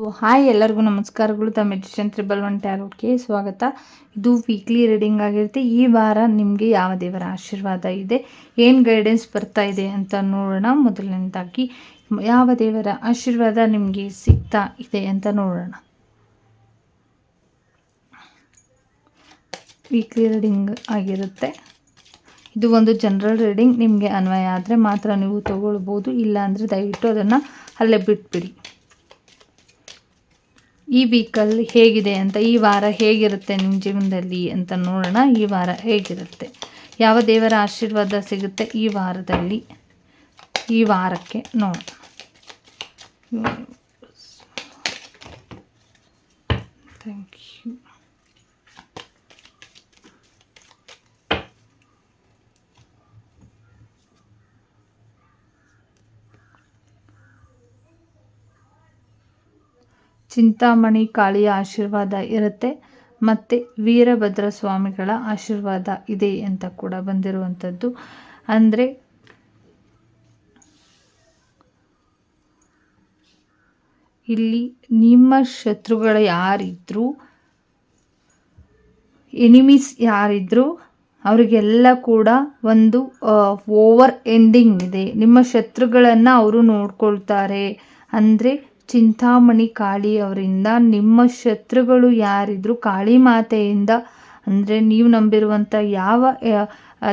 Hi ಎಲ್ಲರಿಗೂ ನಮಸ್ಕಾರಗಳು. ತಮ್ಮ ಮೆಡಿಷನ್ ತ್ರಿಬಲ್ ಒನ್ ಟ್ಯಾರೋಟ್ಗೆ ಸ್ವಾಗತ. ಇದು ವೀಕ್ಲಿ ರೀಡಿಂಗ್ ಆಗಿರುತ್ತೆ. ಈ ವಾರ ನಿಮಗೆ ಯಾವ ದೇವರ ಆಶೀರ್ವಾದ ಇದೆ? ಏನು ಗೈಡೆನ್ಸ್ ಬರ್ತಾ ಇದೆ ಅಂತ ನೋಡೋಣ. ಮೊದಲನೇದಾಗಿ, ಯಾವ ದೇವರ ಆಶೀರ್ವಾದ ನಿಮಗೆ ಸಿಗ್ತಾ ಇದೆ ಅಂತ ನೋಡೋಣ. ವೀಕ್ಲಿ ರೀಡಿಂಗ್ ಆಗಿರುತ್ತೆ. ಇದು ಒಂದು ಜನರಲ್ ರೀಡಿಂಗ್ ನಿಮಗೆ ಅನ್ವಯ ಆದರೆ ಮಾತ್ರ ನೀವು ತಗೊಳ್ಬೋದು. ಇಲ್ಲ ಅಂದರೆ ದಯವಿಟ್ಟು ಅದನ್ನು ಅಲ್ಲೇ ಬಿಟ್ಬಿಡಿ. ಈ ವೀಕಲ್ಲಿ ಹೇಗಿದೆ ಅಂತ, ಈ ವಾರ ಹೇಗಿರುತ್ತೆ ನಿಮ್ಮ ಜೀವನದಲ್ಲಿ ಅಂತ ನೋಡೋಣ. ಈ ವಾರ ಹೇಗಿರುತ್ತೆ? ಯಾವ ದೇವರ ಆಶೀರ್ವಾದ ಸಿಗುತ್ತೆ ಈ ವಾರದಲ್ಲಿ? ಈ ವಾರಕ್ಕೆ ನೋಡೋಣ. ಥ್ಯಾಂಕ್ ಯು ಚಿಂತಾಮಣಿ ಕಾಳಿಯ ಆಶೀರ್ವಾದ ಇರುತ್ತೆ. ಮತ್ತು ವೀರಭದ್ರ ಸ್ವಾಮಿಗಳ ಆಶೀರ್ವಾದ ಇದೆ ಅಂತ ಕೂಡ ಬಂದಿರುವಂಥದ್ದು. ಅಂದರೆ ಇಲ್ಲಿ ನಿಮ್ಮ ಶತ್ರುಗಳು ಯಾರಿದ್ರು ಎನಿಮೀಸ್ ಯಾರಿದ್ರು, ಅವರಿಗೆಲ್ಲ ಕೂಡ ಒಂದು ಓವರ್ ಎಂಡಿಂಗ್ ಇದೆ. ನಿಮ್ಮ ಶತ್ರುಗಳನ್ನು ಅವರು ನೋಡ್ಕೊಳ್ತಾರೆ. ಅಂದರೆ ಚಿಂತಾಮಣಿ ಕಾಳಿ ಅವರಿಂದ ನಿಮ್ಮ ಶತ್ರುಗಳು ಯಾರಿದ್ರು ಕಾಳಿ ಮಾತೆಯಿಂದ ಅಂದರೆ ನೀವು ನಂಬಿರುವಂಥ ಯಾವ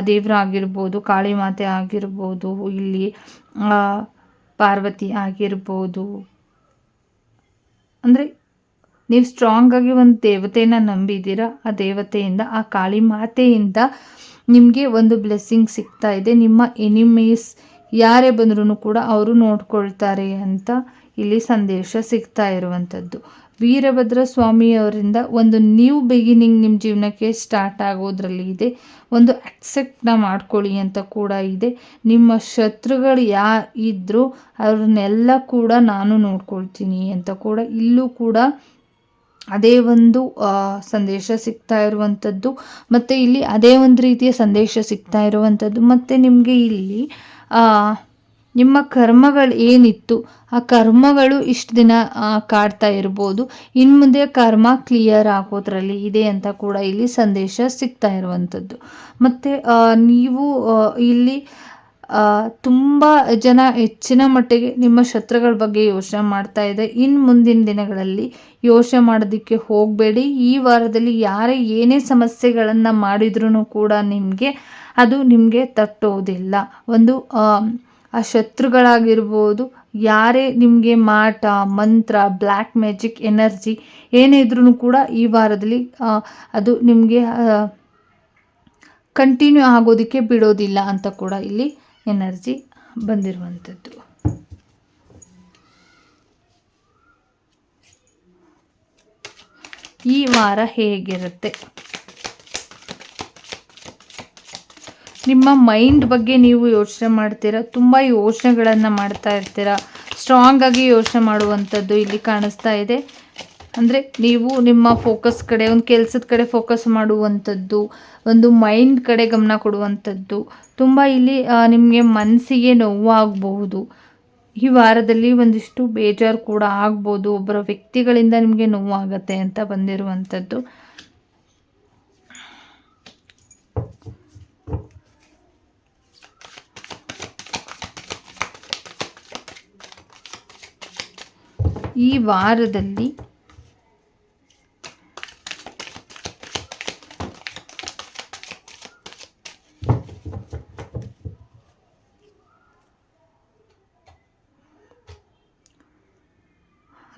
ದೇವರಾಗಿರ್ಬೋದು ಕಾಳಿ ಮಾತೆ ಆಗಿರ್ಬೋದು ಇಲ್ಲಿ ಪಾರ್ವತಿ ಆಗಿರ್ಬೋದು. ಅಂದರೆ ನೀವು ಸ್ಟ್ರಾಂಗಾಗಿ ಒಂದು ದೇವತೆನ ನಂಬಿದ್ದೀರ ಆ ದೇವತೆಯಿಂದ, ಆ ಕಾಳಿ ಮಾತೆಯಿಂದ ನಿಮಗೆ ಒಂದು ಬ್ಲೆಸ್ಸಿಂಗ್ ಸಿಗ್ತಾ ಇದೆ. ನಿಮ್ಮ ಎನಿಮೀಸ್ ಯಾರೇ ಬಂದ್ರೂ ಕೂಡ ಅವರು ನೋಡ್ಕೊಳ್ತಾರೆ ಅಂತ ಇಲ್ಲಿ ಸಂದೇಶ ಸಿಗ್ತಾ ಇರುವಂಥದ್ದು. ವೀರಭದ್ರ ಸ್ವಾಮಿಯವರಿಂದ ಒಂದು ನ್ಯೂ ಬಿಗಿನಿಂಗ್ ನಿಮ್ಮ ಜೀವನಕ್ಕೆ ಸ್ಟಾರ್ಟ್ ಆಗೋದ್ರಲ್ಲಿ ಇದೆ. ಒಂದು ಅಕ್ಸೆಪ್ಟ್ನ ಮಾಡ್ಕೊಳ್ಳಿ ಅಂತ ಕೂಡ ಇದೆ. ನಿಮ್ಮ ಶತ್ರುಗಳು ಯಾ ಇದ್ದರೂ ಅವ್ರನ್ನೆಲ್ಲ ಕೂಡ ನಾನು ನೋಡ್ಕೊಳ್ತೀನಿ ಅಂತ ಕೂಡ ಇಲ್ಲೂ ಕೂಡ ಅದೇ ಒಂದು ಸಂದೇಶ ಸಿಗ್ತಾ ಇರುವಂಥದ್ದು. ಮತ್ತು ಇಲ್ಲಿ ಅದೇ ಒಂದು ರೀತಿಯ ಸಂದೇಶ ಸಿಗ್ತಾ ಇರುವಂಥದ್ದು. ಮತ್ತು ನಿಮಗೆ ಇಲ್ಲಿ ನಿಮ್ಮ ಕರ್ಮಗಳು ಏನಿತ್ತು, ಆ ಕರ್ಮಗಳು ಇಷ್ಟು ದಿನ ಕಾಡ್ತಾ ಇರ್ಬೋದು. ಇನ್ನು ಮುಂದೆ ಕರ್ಮ ಕ್ಲಿಯರ್ ಆಗೋದ್ರಲ್ಲಿ ಇದೆ ಅಂತ ಕೂಡ ಇಲ್ಲಿ ಸಂದೇಶ ಸಿಗ್ತಾ ಇರುವಂಥದ್ದು. ಮತ್ತು ನೀವು ಇಲ್ಲಿ ತುಂಬ ಜನ ಹೆಚ್ಚಿನ ಮಟ್ಟಿಗೆ ನಿಮ್ಮ ಶತ್ರುಗಳ ಬಗ್ಗೆ ಯೋಚನೆ ಮಾಡ್ತಾ ಇದೆ. ಇನ್ನು ಮುಂದಿನ ದಿನಗಳಲ್ಲಿ ಯೋಚನೆ ಮಾಡೋದಕ್ಕೆ ಹೋಗಬೇಡಿ. ಈ ವಾರದಲ್ಲಿ ಯಾರೇ ಏನೇ ಸಮಸ್ಯೆಗಳನ್ನು ಮಾಡಿದ್ರೂ ಕೂಡ ನಿಮಗೆ ಅದು ನಿಮಗೆ ತಟ್ಟೋದಿಲ್ಲ. ಒಂದು ಆ ಶತ್ರುಗಳಾಗಿರ್ಬೋದು, ಯಾರೇ ನಿಮಗೆ ಮಾಟ, ಮಂತ್ರ ಬ್ಲ್ಯಾಕ್ ಮ್ಯಾಜಿಕ್ ಎನರ್ಜಿ ಏನೇ ಇದ್ರೂ ಕೂಡ ಈ ವಾರದಲ್ಲಿ ಅದು ನಿಮಗೆ ಕಂಟಿನ್ಯೂ ಆಗೋದಕ್ಕೆ ಬಿಡೋದಿಲ್ಲ ಅಂತ ಕೂಡ ಇಲ್ಲಿ ಎನರ್ಜಿ ಬಂದಿರುವಂಥದ್ದು. ಈ ವಾರ ಹೇಗಿರುತ್ತೆ? ನಿಮ್ಮ ಮೈಂಡ್ ಬಗ್ಗೆ ನೀವು ಯೋಚನೆ ಮಾಡ್ತೀರಾ? ತುಂಬ ಯೋಚನೆಗಳನ್ನು ಮಾಡ್ತಾ ಇರ್ತೀರಾ? ಸ್ಟ್ರಾಂಗಾಗಿ ಯೋಚನೆ ಮಾಡುವಂಥದ್ದು ಇಲ್ಲಿ ಕಾಣಿಸ್ತಾ ಇದೆ. ಅಂದರೆ ನೀವು ನಿಮ್ಮ ಫೋಕಸ್ ಕಡೆ, ಒಂದು ಕೆಲಸದ ಕಡೆ ಫೋಕಸ್ ಮಾಡುವಂಥದ್ದು, ಒಂದು ಮೈಂಡ್ ಕಡೆ ಗಮನ ಕೊಡುವಂಥದ್ದು ತುಂಬ ಇಲ್ಲಿ ನಿಮಗೆ ಮನಸ್ಸಿಗೆ ನೋವಾಗಬಹುದು. ಈ ವಾರದಲ್ಲಿ ಒಂದಿಷ್ಟು ಬೇಜಾರು ಕೂಡ ಆಗ್ಬೋದು. ಒಬ್ಬರ ವ್ಯಕ್ತಿಗಳಿಂದ ನಿಮಗೆ ನೋವಾಗತ್ತೆ ಅಂತ ಬಂದಿರುವಂಥದ್ದು. ಈ ವಾರದಲ್ಲಿ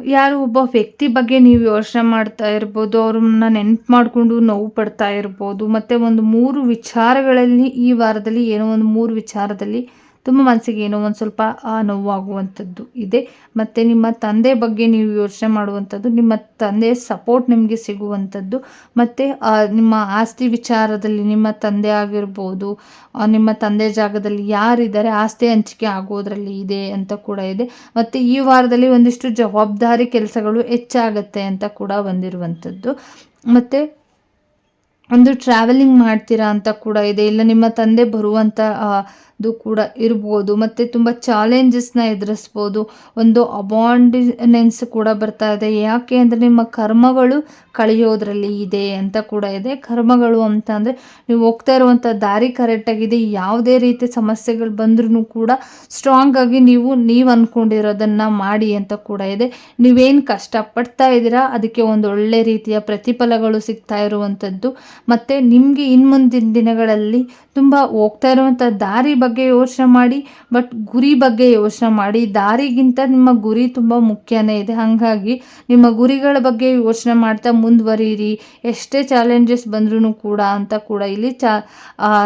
ಯಾರು ಒಬ್ಬ ವ್ಯಕ್ತಿ ಬಗ್ಗೆ ನೀವು ಯೋಚನೆ ಮಾಡ್ತಾ ಇರ್ಬೋದು, ಅವ್ರನ್ನ ನೆನಪು ಮಾಡಿಕೊಂಡು ನೋವು ಪಡ್ತಾ ಇರ್ಬೋದು, ಮತ್ತು ಒಂದು ಮೂರು ವಿಚಾರಗಳಲ್ಲಿ ಈ ವಾರದಲ್ಲಿ ಏನೋ ಒಂದು ಮೂರು ವಿಚಾರದಲ್ಲಿ ತುಂಬ ಮನಸ್ಸಿಗೆ ಏನೋ ಒಂದು ಸ್ವಲ್ಪ ನೋವಾಗುವಂಥದ್ದು ಇದೆ. ಮತ್ತು ನಿಮ್ಮ ತಂದೆ ಬಗ್ಗೆ ನೀವು ಯೋಚನೆ ಮಾಡುವಂಥದ್ದು, ನಿಮ್ಮ ತಂದೆ ಸಪೋರ್ಟ್ ನಿಮಗೆ ಸಿಗುವಂಥದ್ದು, ಮತ್ತು ನಿಮ್ಮ ಆಸ್ತಿ ವಿಚಾರದಲ್ಲಿ ನಿಮ್ಮ ತಂದೆ ಆಗಿರ್ಬೋದು ನಿಮ್ಮ ತಂದೆ ಜಾಗದಲ್ಲಿ ಯಾರಿದ್ದಾರೆ, ಆಸ್ತಿ ಹಂಚಿಕೆ ಆಗೋದ್ರಲ್ಲಿ ಇದೆ ಅಂತ ಕೂಡ ಇದೆ. ಮತ್ತು ಈ ವಾರದಲ್ಲಿ ಒಂದಿಷ್ಟು ಜವಾಬ್ದಾರಿ ಕೆಲಸಗಳು ಹೆಚ್ಚಾಗತ್ತೆ ಅಂತ ಕೂಡ ಬಂದಿರುವಂಥದ್ದು. ಮತ್ತು, ಒಂದು ಟ್ರಾವೆಲಿಂಗ್ ಮಾಡ್ತೀರಾ ಅಂತ ಕೂಡ ಇದೆ. ಇಲ್ಲ ನಿಮ್ಮ ತಂದೆ ಬರುವಂಥ ಇದು ಕೂಡ ಇರ್ಬೋದು. ಮತ್ತು ತುಂಬ ಚಾಲೆಂಜಸ್ನ ಎದುರಿಸ್ಬೋದು. ಒಂದು ಅಬಾಂಡಿನೆನ್ಸ್ ಕೂಡ ಬರ್ತಾ ಇದೆ. ಯಾಕೆ ಅಂದರೆ ನಿಮ್ಮ ಕರ್ಮಗಳು ಕಳೆಯೋದ್ರಲ್ಲಿ ಇದೆ ಅಂತ ಕೂಡ ಇದೆ. ಕರ್ಮಗಳು ಅಂತ ಅಂದರೆ ನೀವು ಹೋಗ್ತಾ ಇರುವಂಥ ದಾರಿ ಕರೆಕ್ಟಾಗಿದೆ ಯಾವುದೇ ರೀತಿ ಸಮಸ್ಯೆಗಳು ಬಂದ್ರೂ ಕೂಡ ಸ್ಟ್ರಾಂಗ್ ಆಗಿ ನೀವು ನೀವು ಅಂದ್ಕೊಂಡಿರೋದನ್ನು ಮಾಡಿ ಅಂತ ಕೂಡ ಇದೆ. ನೀವೇನು ಕಷ್ಟಪಡ್ತಾ ಇದ್ದೀರಾ? ಅದಕ್ಕೆ ಒಂದು ಒಳ್ಳೆ ರೀತಿಯ ಪ್ರತಿಫಲಗಳು ಸಿಗ್ತಾ ಇರುವಂಥದ್ದು ಮತ್ತು ನಿಮಗೆ ಇನ್ನು ಮುಂದಿನ ದಿನಗಳಲ್ಲಿ ತುಂಬ ಹೋಗ್ತಾ ಇರುವಂಥ ದಾರಿ ಯೋಚನೆ ಮಾಡಿ ಬಟ್ ಗುರಿ ಬಗ್ಗೆ ಯೋಚನೆ ಮಾಡಿ. ದಾರಿಗಿಂತ ನಿಮ್ಮ ಗುರಿ ತುಂಬ ಮುಖ್ಯನೇ ಇದೆ. ಹಾಗಾಗಿ ನಿಮ್ಮ ಗುರಿಗಳ ಬಗ್ಗೆ ಯೋಚನೆ ಮಾಡ್ತಾ ಮುಂದುವರಿಯಿರಿ. ಎಷ್ಟೇ ಚಾಲೆಂಜಸ್ ಬಂದ್ರೂ ಕೂಡ ಅಂತ ಕೂಡ ಇಲ್ಲಿ ಚಾ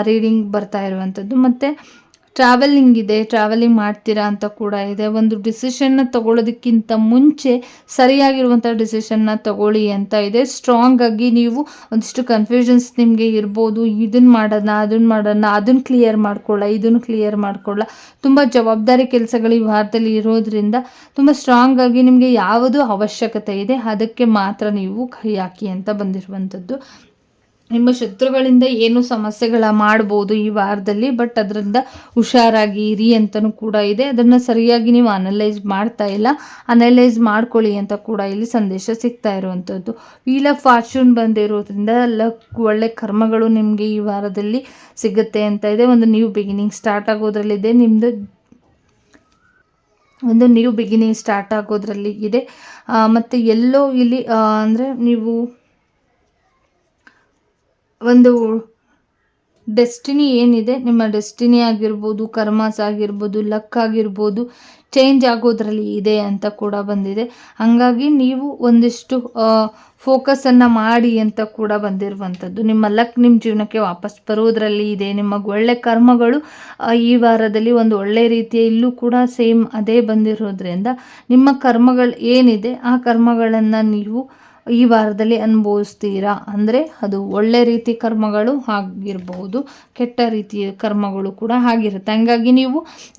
ರೀಡಿಂಗ್ ಬರ್ತಾ ಇರುವಂಥದ್ದು ಮತ್ತು ಟ್ರಾವೆಲಿಂಗ್ ಇದೆ ಟ್ರಾವೆಲಿಂಗ್ ಮಾಡ್ತೀರಾ ಅಂತ ಕೂಡ ಇದೆ. ಒಂದು ಡಿಸಿಷನ್ನ ತಗೊಳ್ಳೋದಕ್ಕಿಂತ ಮುಂಚೆ ಸರಿಯಾಗಿರುವಂಥ ಡಿಸಿಷನ್ನ ತಗೊಳ್ಳಿ ಅಂತ ಇದೆ. ಸ್ಟ್ರಾಂಗ್ ಆಗಿ ನೀವು ಒಂದಿಷ್ಟು ಕನ್ಫ್ಯೂಷನ್ಸ್ ನಿಮಗೆ ಇರ್ಬೋದು. ಇದನ್ನು ಮಾಡೋಣ ಅದನ್ನು ಮಾಡೋಣ ಅದನ್ನು ಕ್ಲಿಯರ್ ಮಾಡ್ಕೊಳ್ಳ ಇದನ್ನು ಕ್ಲಿಯರ್ ಮಾಡ್ಕೊಳ್ಳ. ತುಂಬ ಜವಾಬ್ದಾರಿ ಕೆಲಸಗಳು ಈ ವಾರದಲ್ಲಿ ಇರೋದ್ರಿಂದ ತುಂಬ ಸ್ಟ್ರಾಂಗ್ ಆಗಿ ನಿಮಗೆ ಯಾವುದು ಅವಶ್ಯಕತೆ ಇದೆ, ಅದಕ್ಕೆ ಮಾತ್ರ ನೀವು ಕೈ ಹಾಕಿ ಅಂತ ಬಂದಿರುವಂಥದ್ದು. ನಿಮ್ಮ ಶತ್ರುಗಳಿಂದ ಏನು ಸಮಸ್ಯೆಗಳ ಮಾಡ್ಬೋದು ಈ ವಾರದಲ್ಲಿ, ಬಟ್ ಅದರಿಂದ ಹುಷಾರಾಗಿ ಇರಿ ಅಂತಲೂ ಕೂಡ ಇದೆ. ಅದನ್ನು ಸರಿಯಾಗಿ ನೀವು ಅನಲೈಸ್ ಮಾಡ್ತಾ ಇಲ್ಲ. ಅನಲೈಸ್ ಮಾಡ್ಕೊಳ್ಳಿ ಅಂತ ಕೂಡ ಇಲ್ಲಿ ಸಂದೇಶ ಸಿಗ್ತಾ ಇರುವಂಥದ್ದು ವೀಲ್ ಆಫ್ ಫಾರ್ಚೂನ್ ಬಂದಿರೋದ್ರಿಂದ ಲಕ್, ಒಳ್ಳೆ ಕರ್ಮಗಳು ನಿಮಗೆ ಈ ವಾರದಲ್ಲಿ ಸಿಗುತ್ತೆ ಅಂತ ಇದೆ. ಒಂದು ನ್ಯೂ ಬಿಗಿನಿಂಗ್ ಸ್ಟಾರ್ಟ್ ಆಗೋದ್ರಲ್ಲಿದೆ ನಿಮ್ಮದು ಒಂದು ನ್ಯೂ ಬಿಗಿನಿಂಗ್ ಸ್ಟಾರ್ಟ್ ಆಗೋದ್ರಲ್ಲಿ ಇದೆ. ಮತ್ತು ಎಲ್ಲೋ ಇಲ್ಲಿ ಅಂದರೆ ನೀವು ಒಂದು ಡೆಸ್ಟಿನಿ ಏನಿದೆ, ನಿಮ್ಮ ಡೆಸ್ಟಿನಿ ಆಗಿರ್ಬೋದು, ಕರ್ಮಾಸ್ ಆಗಿರ್ಬೋದು ಲಕ್ ಆಗಿರ್ಬೋದು ಚೇಂಜ್ ಆಗೋದ್ರಲ್ಲಿ ಇದೆ ಅಂತ ಕೂಡ ಬಂದಿದೆ. ಹಾಗಾಗಿ ನೀವು ಒಂದಿಷ್ಟು ಫೋಕಸನ್ನು ಮಾಡಿ ಅಂತ ಕೂಡ ಬಂದಿರುವಂಥದ್ದು. ನಿಮ್ಮ ಲಕ್ ನಿಮ್ಮ ಜೀವನಕ್ಕೆ ವಾಪಸ್ ಬರೋದ್ರಲ್ಲಿ ಇದೆ. ನಿಮ್ಮ ಒಳ್ಳೆ ಕರ್ಮಗಳು ಈ ವಾರದಲ್ಲಿ ಒಂದು ಒಳ್ಳೆ ರೀತಿಯ ಇಲ್ಲೂ ಕೂಡ ಸೇಮ್ ಅದೇ ಬಂದಿರೋದ್ರಿಂದ ನಿಮ್ಮ ಕರ್ಮಗಳು ಏನಿದೆ, ಆ ಕರ್ಮಗಳನ್ನು ನೀವು ಈ ವಾರದಲ್ಲಿ ಅನುಭವಿಸ್ತೀರಾ? ಅಂದರೆ ಅದು ಒಳ್ಳೆ ರೀತಿ ಕರ್ಮಗಳು ಆಗಿರಬಹುದು ಕೆಟ್ಟ ರೀತಿಯ ಕರ್ಮಗಳು ಕೂಡ ಆಗಿರುತ್ತೆ. ಹಂಗಾಗಿ ನೀವು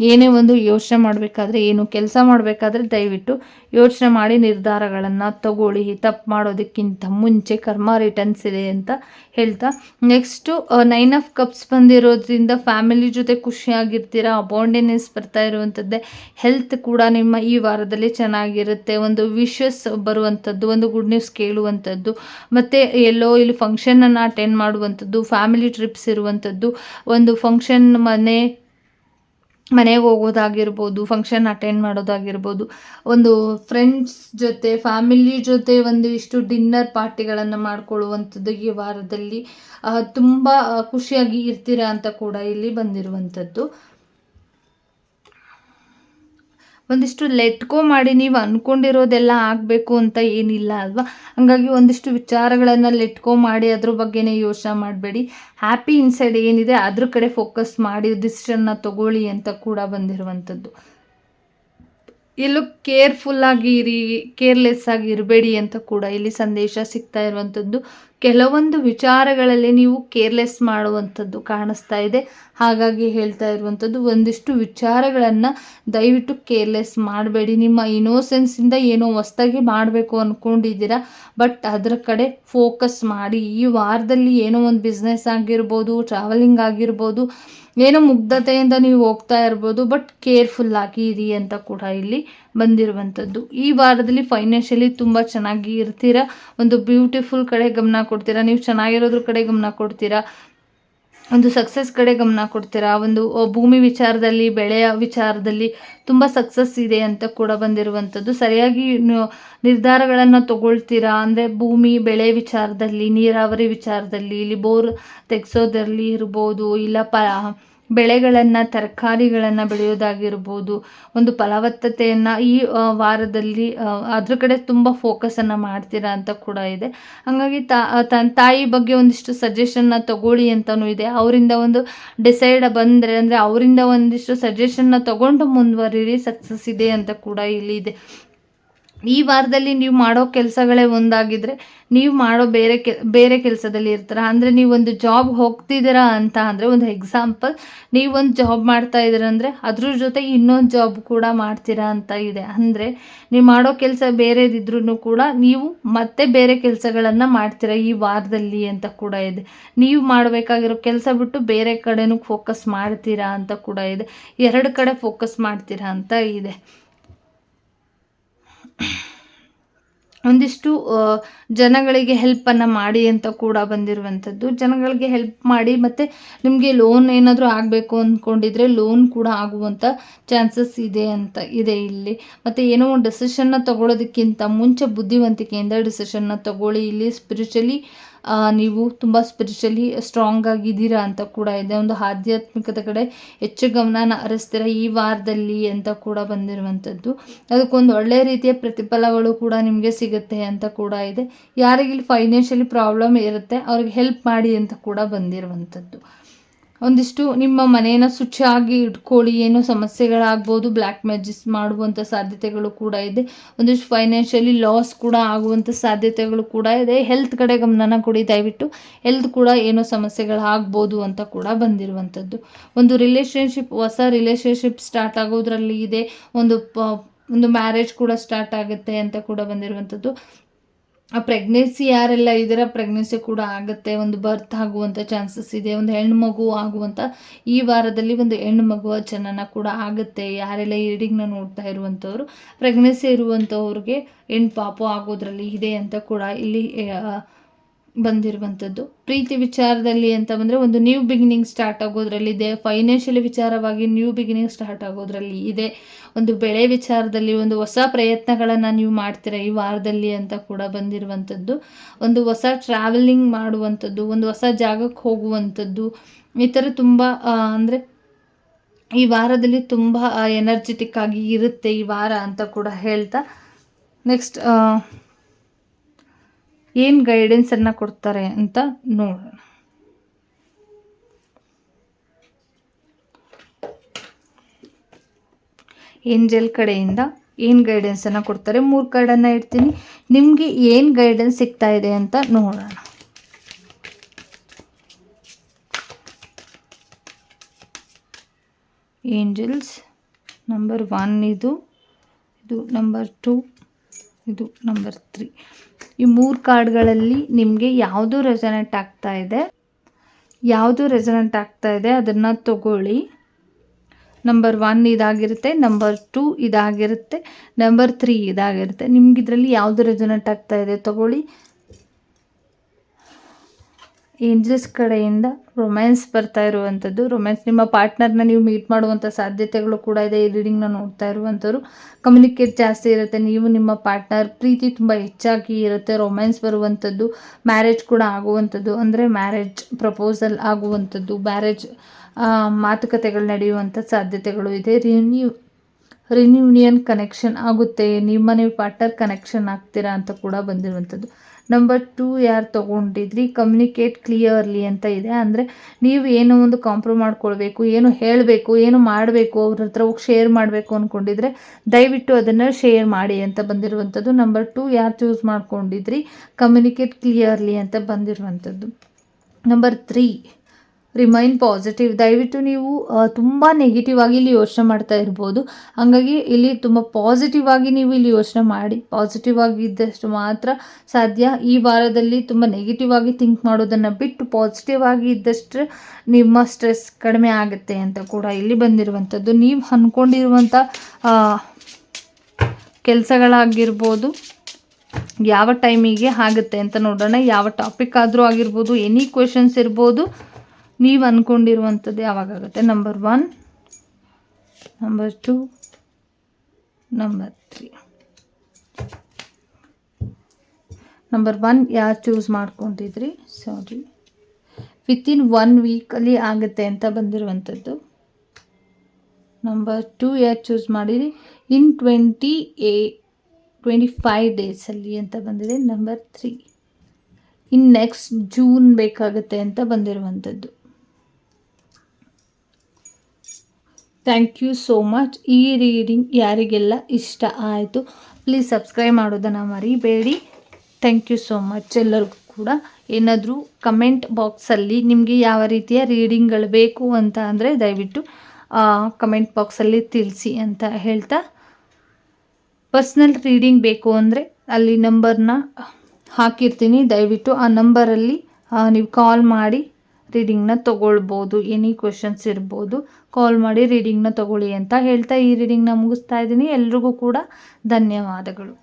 ಏನೇ ಒಂದು ಯೋಚನೆ ಮಾಡಬೇಕಾದ್ರೆ, ಏನು ಕೆಲಸ ಮಾಡಬೇಕಾದ್ರೆ ದಯವಿಟ್ಟು ಯೋಚನೆ ಮಾಡಿ ನಿರ್ಧಾರಗಳನ್ನು ತಗೊಳ್ಳಿ. ತಪ್ಪು ಮಾಡೋದಕ್ಕಿಂತ ಮುಂಚೆ ಕರ್ಮ ರಿಟರ್ನ್ಸ್ ಇದೆ ಅಂತ ಹೇಳ್ತಾ ನೆಕ್ಸ್ಟು ನೈನ್ ಆಫ್ ಕಪ್ಸ್ ಬಂದಿರೋದ್ರಿಂದ ಫ್ಯಾಮಿಲಿ ಜೊತೆ ಖುಷಿಯಾಗಿರ್ತೀರ? ಅಬೌಂಡೆನೆಸ್ ಬರ್ತಾ ಇರುವಂಥದ್ದೇ ಹೆಲ್ತ್ ಕೂಡ ನಿಮ್ಮ ಈ ವಾರದಲ್ಲಿ ಚೆನ್ನಾಗಿರುತ್ತೆ. ಒಂದು ವಿಶಸ್ ಬರುವಂಥದ್ದು ಒಂದು ಗುಡ್ ನ್ಯೂಸ್ ಕೇಳುವಂಥದ್ದು ಮತ್ತು ಎಲ್ಲೋ ಇಲ್ಲಿ ಫಂಕ್ಷನನ್ನು ಅಟೆಂಡ್ ಮಾಡುವಂಥದ್ದು ಫ್ಯಾಮಿಲಿ ಟ್ರಿಪ್ಸ್ ಇರುವಂಥದ್ದು ಒಂದು ಫಂಕ್ಷನ್ ಮನೆ ಮನೆಗೆ ಹೋಗೋದಾಗಿರ್ಬೋದು ಫಂಕ್ಷನ್ ಅಟೆಂಡ್ ಮಾಡೋದಾಗಿರ್ಬೋದು, ಒಂದು ಫ್ರೆಂಡ್ಸ್ ಜೊತೆ ಫ್ಯಾಮಿಲಿ ಜೊತೆ ಒಂದು ಇಷ್ಟು ಡಿನ್ನರ್ ಪಾರ್ಟಿಗಳನ್ನು ಮಾಡ್ಕೊಳ್ಳುವಂಥದ್ದು ಈ ವಾರದಲ್ಲಿ ತುಂಬ ಖುಷಿಯಾಗಿ ಇರ್ತೀರಾ ಅಂತ ಕೂಡ ಇಲ್ಲಿ ಬಂದಿರುವಂಥದ್ದು. ಒಂದಿಷ್ಟು ಲೆಟ್ಕೋ ಮಾಡಿ ನೀವು ಅಂದ್ಕೊಂಡಿರೋದೆಲ್ಲ ಆಗಬೇಕು ಅಂತ ಏನಿಲ್ಲ ಅಲ್ವಾ? ಹಾಗಾಗಿ ಒಂದಿಷ್ಟು ವಿಚಾರಗಳನ್ನು ಲೆಟ್ಕೋ ಮಾಡಿ ಅದ್ರ ಬಗ್ಗೆನೇ ಯೋಚನೆ ಮಾಡಬೇಡಿ. ಹ್ಯಾಪಿ ಇನ್ಸೈಡ್ ಏನಿದೆ ಅದ್ರ ಕಡೆ ಫೋಕಸ್ ಮಾಡಿ ಡಿಸಿಷನ್ನ ತಗೊಳ್ಳಿ ಅಂತ ಕೂಡ ಬಂದಿರುವಂಥದ್ದು. ಎಲ್ಲೂ ಕೇರ್ಫುಲ್ಲಾಗಿ ಇರಿ ಕೇರ್ಲೆಸ್ ಆಗಿ ಇರಬೇಡಿ ಅಂತ ಕೂಡ ಇಲ್ಲಿ ಸಂದೇಶ ಸಿಗ್ತಾ ಇರುವಂಥದ್ದು. ಕೆಲವೊಂದು ವಿಚಾರಗಳಲ್ಲಿ ನೀವು ಕೇರ್ಲೆಸ್ ಮಾಡುವಂಥದ್ದು ಕಾಣಿಸ್ತಾ ಇದೆ. ಹಾಗಾಗಿ ಹೇಳ್ತಾ ಇರುವಂಥದ್ದು, ಒಂದಿಷ್ಟು ವಿಚಾರಗಳನ್ನು ದಯವಿಟ್ಟು ಕೇರ್ಲೆಸ್ ಮಾಡಬೇಡಿ. ನಿಮ್ಮ ಇನೋಸೆನ್ಸಿಂದ ಏನೋ ಹೊಸ್ದಾಗಿ ಮಾಡಬೇಕು ಅಂದ್ಕೊಂಡಿದ್ದೀರಾ ಬಟ್ ಅದರ ಕಡೆ ಫೋಕಸ್ ಮಾಡಿ. ಈ ವಾರದಲ್ಲಿ ಏನೋ ಒಂದು ಬಿಸ್ನೆಸ್ ಆಗಿರ್ಬೋದು, ಟ್ರಾವೆಲಿಂಗ್ ಆಗಿರ್ಬೋದು, ಏನೋ ಮುಗ್ಧತೆಯಿಂದ ನೀವು ಹೋಗ್ತಾ ಇರ್ಬೋದು, ಬಟ್ ಕೇರ್ಫುಲ್ ಆಗಿ ಇರಿ ಅಂತ ಕೂಡ ಇಲ್ಲಿ ಬಂದಿರುವಂಥದ್ದು. ಈ ವಾರದಲ್ಲಿ ಫೈನಾನ್ಷಿಯಲಿ ತುಂಬ ಚೆನ್ನಾಗಿ ಇರ್ತೀರಾ? ಒಂದು ಬ್ಯೂಟಿಫುಲ್ ಕಡೆ ಗಮನ ಕೊಡ್ತೀರಾ? ನೀವು ಚೆನ್ನಾಗಿರೋದ್ರ ಕಡೆ ಗಮನ ಕೊಡ್ತೀರಾ? ಒಂದು ಸಕ್ಸಸ್ ಕಡೆ ಗಮನ ಕೊಡ್ತೀರಾ? ಒಂದು ಭೂಮಿ ವಿಚಾರದಲ್ಲಿ, ಬೆಳೆಯ ವಿಚಾರದಲ್ಲಿ ತುಂಬ ಸಕ್ಸಸ್ ಇದೆ ಅಂತ ಕೂಡ ಬಂದಿರುವಂಥದ್ದು. ಸರಿಯಾಗಿ ನಿರ್ಧಾರಗಳನ್ನು ತಗೊಳ್ತೀರಾ? ಅಂದರೆ ಭೂಮಿ, ಬೆಳೆ ವಿಚಾರದಲ್ಲಿ, ನೀರಾವರಿ ವಿಚಾರದಲ್ಲಿ, ಇಲ್ಲಿ ಬೋರ್ ತೆಗೆಸೋದರಲ್ಲಿ ಇರ್ಬೋದು, ಇಲ್ಲ ಪ ಬೆಳೆಗಳನ್ನು, ತರಕಾರಿಗಳನ್ನು ಬೆಳೆಯೋದಾಗಿರ್ಬೋದು, ಒಂದು ಫಲವತ್ತತೆಯನ್ನು ಈ ವಾರದಲ್ಲಿ ಅದ್ರ ಕಡೆ ತುಂಬ ಫೋಕಸನ್ನು ಮಾಡ್ತೀರಾ ಅಂತ ಕೂಡ ಇದೆ. ಹಾಗಾಗಿ ತನ್ನ ತಾಯಿ ಬಗ್ಗೆ ಒಂದಿಷ್ಟು ಸಜೆಷನ್ನ ತಗೊಳ್ಳಿ ಅಂತಲೂ ಇದೆ. ಅವರಿಂದ ಒಂದು ಡಿಸೈಡ್ ಬಂದರೆ, ಅಂದರೆ ಅವರಿಂದ ಒಂದಿಷ್ಟು ಸಜೆಷನ್ನ ತಗೊಂಡು ಮುಂದುವರಿರಿ ಸಕ್ಸಸ್ ಇದೆ ಅಂತ ಕೂಡ ಇಲ್ಲಿ ಇದೆ. ಈ ವಾರದಲ್ಲಿ ನೀವು ಮಾಡೋ ಕೆಲಸಗಳೇ ಒಂದಾಗಿದ್ರೆ ನೀವು ಮಾಡೋ ಬೇರೆ ಕೆ, ಬೇರೆ ಕೆಲಸದಲ್ಲಿ ಇರ್ತೀರ. ಅಂದರೆ ನೀವು ಒಂದು ಜಾಬ್ ಹೋಗ್ತಿದ್ದೀರಾ ಅಂತ ಅಂದರೆ ಒಂದು ಎಕ್ಸಾಂಪಲ್ ನೀವು ಒಂದು ಜಾಬ್ ಮಾಡ್ತಾ ಇದ್ದೀರ ಅಂದರೆ ಅದ್ರ ಜೊತೆ ಇನ್ನೊಂದು ಜಾಬ್ ಕೂಡ ಮಾಡ್ತೀರಾ ಅಂತ ಇದೆ. ಅಂದರೆ ನೀವು ಮಾಡೋ ಕೆಲಸ ಬೇರೆದಿದ್ರೂ ಕೂಡ ನೀವು ಮತ್ತೆ ಬೇರೆ ಕೆಲಸಗಳನ್ನು ಮಾಡ್ತೀರಾ ಈ ವಾರದಲ್ಲಿ ಅಂತ ಕೂಡ ಇದೆ. ನೀವು ಮಾಡಬೇಕಾಗಿರೋ ಕೆಲಸ ಬಿಟ್ಟು ಬೇರೆ ಕಡೆನೂ ಫೋಕಸ್ ಮಾಡ್ತೀರಾ ಅಂತ ಕೂಡ ಇದೆ. ಎರಡು ಕಡೆ ಫೋಕಸ್ ಮಾಡ್ತೀರಾ ಅಂತ ಇದೆ. ಒಂದಿಷ್ಟು ಜನಗಳಿಗೆ ಹೆಲ್ಪನ್ನು ಮಾಡಿ ಅಂತ ಕೂಡ ಬಂದಿರುವಂಥದ್ದು. ಜನಗಳಿಗೆ ಹೆಲ್ಪ್ ಮಾಡಿ ಮತ್ತು ನಿಮಗೆ ಲೋನ್ ಏನಾದರೂ ಆಗಬೇಕು ಅಂದ್ಕೊಂಡಿದ್ರೆ ಲೋನ್ ಕೂಡ ಆಗುವಂಥ ಚಾನ್ಸಸ್ ಇದೆ ಅಂತ ಇದೆ ಇಲ್ಲಿ. ಮತ್ತು ಏನೋ ಒಂದು ಡೆಸಿಷನ್ನ ತೊಗೊಳೋದಕ್ಕಿಂತ ಮುಂಚೆ ಬುದ್ಧಿವಂತಿಕೆಯಿಂದ ಡಿಸಿಷನ್ನ ತಗೊಳ್ಳಿ. ಇಲ್ಲಿ ಸ್ಪಿರಿಚುಲಿ ನೀವು ತುಂಬ ಸ್ಪಿರಿಚುಲಿ ಸ್ಟ್ರಾಂಗ್ ಆಗಿದ್ದೀರಾ ಅಂತ ಕೂಡ ಇದೆ. ಒಂದು ಆಧ್ಯಾತ್ಮಿಕದ ಕಡೆ ಹೆಚ್ಚು ಗಮನನ ಹರಿಸ್ತೀರ ಈ ವಾರದಲ್ಲಿ ಅಂತ ಕೂಡ ಬಂದಿರುವಂಥದ್ದು. ಅದಕ್ಕೊಂದು ಒಳ್ಳೆಯ ರೀತಿಯ ಪ್ರತಿಫಲಗಳು ಕೂಡ ನಿಮಗೆ ಸಿಗುತ್ತೆ ಅಂತ ಕೂಡ ಇದೆ. ಯಾರಿಗಿಲ್ಲಿ ಫೈನಾನ್ಷಿಯಲಿ ಪ್ರಾಬ್ಲಮ್ ಇರುತ್ತೆ, ಅವ್ರಿಗೆ ಹೆಲ್ಪ್ ಮಾಡಿ ಅಂತ ಕೂಡ ಬಂದಿರುವಂಥದ್ದು. ಒಂದಿಷ್ಟು ನಿಮ್ಮ ಮನೆಯನ್ನು ಶುಚಿಯಾಗಿ ಇಟ್ಕೊಳ್ಳಿ. ಏನೋ ಸಮಸ್ಯೆಗಳಾಗ್ಬೋದು ಬ್ಲ್ಯಾಕ್ ಮ್ಯಾಜಿಸ್ ಮಾಡುವಂಥ ಸಾಧ್ಯತೆಗಳು ಕೂಡ ಇದೆ. ಒಂದಿಷ್ಟು ಫೈನಾನ್ಷಿಯಲಿ ಲಾಸ್ ಕೂಡ ಆಗುವಂಥ ಸಾಧ್ಯತೆಗಳು ಕೂಡ ಇದೆ. ಹೆಲ್ತ್ ಕಡೆ ಗಮನ ಕೊಡಿ. ದಯವಿಟ್ಟು ಹೆಲ್ತ್ ಕೂಡ ಏನೋ ಸಮಸ್ಯೆಗಳಾಗ್ಬೋದು ಅಂತ ಕೂಡ ಬಂದಿರುವಂಥದ್ದು. ಒಂದು ರಿಲೇಷನ್ಶಿಪ್ ಹೊಸ ರಿಲೇಷನ್ಶಿಪ್ ಸ್ಟಾರ್ಟ್ ಆಗೋದ್ರಲ್ಲಿ ಇದೆ. ಒಂದು ಒಂದು ಮ್ಯಾರೇಜ್ ಕೂಡ ಸ್ಟಾರ್ಟ್ ಆಗುತ್ತೆ ಅಂತ ಕೂಡ ಬಂದಿರುವಂಥದ್ದು. ಆ ಪ್ರೆಗ್ನೆನ್ಸಿ ಯಾರೆಲ್ಲ ಇದರ ಪ್ರೆಗ್ನೆನ್ಸಿ ಕೂಡ ಆಗುತ್ತೆ, ಒಂದು ಬರ್ತ್ ಆಗುವಂಥ ಚಾನ್ಸಸ್ ಇದೆ, ಒಂದು ಹೆಣ್ಣು ಮಗು ಆಗುವಂಥ ಈ ವಾರದಲ್ಲಿ ಒಂದು ಹೆಣ್ಣು ಮಗುವ ಜನನ ಕೂಡ ಆಗುತ್ತೆ. ಯಾರೆಲ್ಲ ಈ ರೀಡಿಂಗ್ನ ನೋಡ್ತಾ ಇರುವಂಥವ್ರು ಪ್ರೆಗ್ನೆನ್ಸಿ ಇರುವಂಥವ್ರಿಗೆ ಹೆಣ್ಣು ಪಾಪು ಆಗೋದ್ರಲ್ಲಿ ಇದೆ ಅಂತ ಕೂಡ ಇಲ್ಲಿ ಬಂದಿರುವಂಥದ್ದು. ಪ್ರೀತಿ ವಿಚಾರದಲ್ಲಿ ಅಂತ ಬಂದರೆ ಒಂದು ನ್ಯೂ ಬಿಗಿನಿಂಗ್ ಸ್ಟಾರ್ಟ್ ಆಗೋದ್ರಲ್ಲಿ ಇದೆ. ಫೈನಾನ್ಷಿಯಲಿ ವಿಚಾರವಾಗಿ ನ್ಯೂ ಬಿಗಿನಿಂಗ್ ಸ್ಟಾರ್ಟ್ ಆಗೋದ್ರಲ್ಲಿ ಇದೆ. ಒಂದು ಬೆಳೆ ವಿಚಾರದಲ್ಲಿ ಒಂದು ಹೊಸ ಪ್ರಯತ್ನಗಳನ್ನು ನೀವು ಮಾಡ್ತೀರಾ ಈ ವಾರದಲ್ಲಿ ಅಂತ ಕೂಡ ಬಂದಿರುವಂಥದ್ದು. ಒಂದು ಹೊಸ ಟ್ರಾವೆಲಿಂಗ್ ಮಾಡುವಂಥದ್ದು, ಒಂದು ಹೊಸ ಜಾಗಕ್ಕೆ ಹೋಗುವಂಥದ್ದು. ಈ ಥರ ತುಂಬ ಅಂದರೆ ಈ ವಾರದಲ್ಲಿ ತುಂಬ ಎನರ್ಜೆಟಿಕ್ ಆಗಿ ಇರುತ್ತೆ ಈ ವಾರ ಅಂತ ಕೂಡ ಹೇಳ್ತಾ. ನೆಕ್ಸ್ಟ್ ಏನು ಗೈಡೆನ್ಸನ್ನು ಕೊಡ್ತಾರೆ ಅಂತ ನೋಡೋಣ. ಏಂಜಲ್ ಕಡೆಯಿಂದ ಏನು ಗೈಡೆನ್ಸನ್ನು ಕೊಡ್ತಾರೆ ಮೂರು ಕಾರ್ಡನ್ನು ಇಡ್ತೀನಿ. ನಿಮಗೆ ಏನು ಗೈಡೆನ್ಸ್ ಸಿಗ್ತಾ ಇದೆ ಅಂತ ನೋಡೋಣ. ಏಂಜಲ್ಸ್ ನಂಬರ್ ಒನ್ ಇದು. ಇದು ನಂಬರ್ ಟು ಇದು ನಂಬರ್ ತ್ರೀ ಈ ಮೂರು ಕಾರ್ಡ್ಗಳಲ್ಲಿ ನಿಮಗೆ ಯಾವುದು ರೆಸನೆಂಟ್ ಆಗ್ತಾ ಇದೆ? ಯಾವುದು ರೆಸನೆಂಟ್ ಆಗ್ತಾ ಇದೆ ಅದನ್ನು ತಗೊಳ್ಳಿ. ನಂಬರ್ ಒನ್ ಇದಾಗಿರುತ್ತೆ ನಂಬರ್ ಟೂ ಇದಾಗಿರುತ್ತೆ ನಂಬರ್ ತ್ರೀ ಇದಾಗಿರುತ್ತೆ. ನಿಮ್ಗೆ ಇದರಲ್ಲಿ ಯಾವುದು ರೆಸನೆಂಟ್ ಆಗ್ತಾ ಇದೆ ತಗೊಳ್ಳಿ. ಏಂಜಲ್ಸ್ ಕಡೆಯಿಂದ ರೊಮ್ಯಾನ್ಸ್ ಬರ್ತಾ ಇರುವಂಥದ್ದು. ರೊಮ್ಯಾನ್ಸ್ ನಿಮ್ಮ ಪಾರ್ಟ್ನರ್ನ ನೀವು ಮೀಟ್ ಮಾಡುವಂಥ ಸಾಧ್ಯತೆಗಳು ಕೂಡ ಇದೆ. ಈ ರೀಡಿಂಗ್ನ ನೋಡ್ತಾ ಇರುವಂಥವ್ರು. ಕಮ್ಯುನಿಕೇಟ್ ಜಾಸ್ತಿ ಇರುತ್ತೆ. ನೀವು ನಿಮ್ಮ ಪಾರ್ಟ್ನರ್ ಪ್ರೀತಿ ತುಂಬ ಹೆಚ್ಚಾಗಿ ಇರುತ್ತೆ. ರೊಮ್ಯಾನ್ಸ್ ಬರುವಂಥದ್ದು, ಮ್ಯಾರೇಜ್ ಕೂಡ ಆಗುವಂಥದ್ದು. ಅಂದರೆ ಮ್ಯಾರೇಜ್ ಪ್ರಪೋಸಲ್ ಆಗುವಂಥದ್ದು, ಮ್ಯಾರೇಜ್ ಮಾತುಕತೆಗಳು ನಡೆಯುವಂಥ ಸಾಧ್ಯತೆಗಳು ಇದೆ. ರಿನ್ಯೂ, ರಿನ್ಯೂನಿಯನ್ ಕನೆಕ್ಷನ್ ಆಗುತ್ತೆ. ನಿಮ್ಮ ನೀವು ಪಾರ್ಟ್ನರ್ ಕನೆಕ್ಷನ್ ಆಗ್ತೀರಾ ಅಂತ ಕೂಡ ಬಂದಿರುವಂಥದ್ದು. ನಂಬರ್ ಟೂ ಯಾರು ತೊಗೊಂಡಿದ್ರಿ? ಕಮ್ಯುನಿಕೇಟ್ ಕ್ಲಿಯರ್ಲಿ ಅಂತ ಇದೆ. ಅಂದರೆ ನೀವು ಏನೋ ಒಂದು ಕಾಂಪ್ರೋ ಮಾಡ್ಕೊಳ್ಬೇಕು, ಏನು ಹೇಳಬೇಕು, ಏನು ಮಾಡಬೇಕು, ಅವ್ರ ಹತ್ರ ಹೋಗಿ ಶೇರ್ ಮಾಡಬೇಕು ಅಂದ್ಕೊಂಡಿದ್ರೆ ದಯವಿಟ್ಟು ಅದನ್ನು ಶೇರ್ ಮಾಡಿ ಅಂತ ಬಂದಿರುವಂಥದ್ದು. ನಂಬರ್ ಟೂ ಯಾರು ಚೂಸ್ ಮಾಡ್ಕೊಂಡಿದ್ರಿ? ಕಮ್ಯುನಿಕೇಟ್ ಕ್ಲಿಯರ್ಲಿ ಅಂತ ಬಂದಿರುವಂಥದ್ದು. ನಂಬರ್ ತ್ರೀ ರಿಮೈನ್ ಪಾಸಿಟಿವ್ ದಯವಿಟ್ಟು ನೀವು ತುಂಬ ನೆಗೆಟಿವ್ ಆಗಿ ಇಲ್ಲಿ ಯೋಚನೆ ಮಾಡ್ತಾ ಇರ್ಬೋದು. ಹಾಗಾಗಿ ಇಲ್ಲಿ ತುಂಬ ಪಾಸಿಟಿವ್ ಆಗಿ ನೀವು ಇಲ್ಲಿ ಯೋಚನೆ ಮಾಡಿ ಪಾಸಿಟಿವ್ ಆಗಿ ಇದ್ದಷ್ಟು ಮಾತ್ರ ಸಾಧ್ಯ. ಈ ವಾರದಲ್ಲಿ ತುಂಬ ನೆಗೆಟಿವ್ ಆಗಿ ಥಿಂಕ್ ಮಾಡೋದನ್ನು ಬಿಟ್ಟು ಪಾಸಿಟಿವ್ ಆಗಿ ಇದ್ದಷ್ಟು ನಿಮ್ಮ ಸ್ಟ್ರೆಸ್ ಕಡಿಮೆ ಆಗುತ್ತೆ ಅಂತ ಕೂಡ ಇಲ್ಲಿ ಬಂದಿರುವಂಥದ್ದು. ನೀವು ಅಂದ್ಕೊಂಡಿರುವಂಥ ಕೆಲಸಗಳಾಗಿರ್ಬೋದು, ಯಾವ ಟೈಮಿಗೆ ಆಗುತ್ತೆ ಅಂತ ನೋಡೋಣ. ಯಾವ ಟಾಪಿಕ್ ಆದರೂ ಆಗಿರ್ಬೋದು ಎನಿ ಕ್ವೆಶನ್ಸ್ ಇರ್ಬೋದು ನೀವು ಅಂದ್ಕೊಂಡಿರುವಂಥದ್ದು ಯಾವಾಗಾಗುತ್ತೆ number one number two number three number one ಯಾರು ಚೂಸ್ ಮಾಡ್ಕೊಂಡಿದ್ರಿ ಸಾರಿ ವಿತಿನ್ ಒನ್ ವೀಕಲ್ಲಿ ಆಗುತ್ತೆ ಅಂತ ಬಂದಿರುವಂಥದ್ದು. ನಂಬರ್ ಟು ಯಾರು ಚೂಸ್ ಮಾಡಿರಿ? In twenty a twenty five ಡೇಸಲ್ಲಿ ಅಂತ ಬಂದಿದೆ. Number three in next June ಬೇಕಾಗುತ್ತೆ ಅಂತ ಬಂದಿರುವಂಥದ್ದು. ಥ್ಯಾಂಕ್ ಯು ಸೋ ಮಚ್ ಈ ರೀಡಿಂಗ್ ಯಾರಿಗೆಲ್ಲ ಇಷ್ಟ ಆಯಿತು ಪ್ಲೀಸ್ ಸಬ್ಸ್ಕ್ರೈಬ್ ಮಾಡೋದನ್ನು ಮರಿಬೇಡಿ. ಥ್ಯಾಂಕ್ ಯು ಸೋ ಮಚ್ ಎಲ್ಲರಿಗೂ ಕೂಡ. ಏನಾದರೂ ಕಮೆಂಟ್ ಬಾಕ್ಸಲ್ಲಿ ನಿಮಗೆ ಯಾವ ರೀತಿಯ ರೀಡಿಂಗ್ಗಳು ಬೇಕು ಅಂತ ಅಂದರೆ ದಯವಿಟ್ಟು ಕಮೆಂಟ್ ಬಾಕ್ಸಲ್ಲಿ ತಿಳಿಸಿ ಅಂತ ಹೇಳ್ತಾ. ಪರ್ಸ್ನಲ್ ರೀಡಿಂಗ್ ಬೇಕು ಅಂದರೆ ಅಲ್ಲಿ ನಂಬರ್ನ ಹಾಕಿರ್ತೀನಿ. ದಯವಿಟ್ಟು ಆ ನಂಬರಲ್ಲಿ ನೀವು ಕಾಲ್ ಮಾಡಿ. ರೀಡಿಂಗ್ನ ತೊಗೊಳ್ಬೋದು ಎನಿ ಕ್ವೆಶನ್ಸ್ ಇರ್ಬೋದು ಕಾಲ್ ಮಾಡಿ ರೀಡಿಂಗ್ನ ತೊಗೊಳ್ಳಿ ಅಂತ ಹೇಳ್ತಾ ಈ ರೀಡಿಂಗ್ನ ಮುಗಿಸ್ತಾ ಇದ್ದೀನಿ. ಎಲ್ರಿಗೂ ಕೂಡ ಧನ್ಯವಾದಗಳು.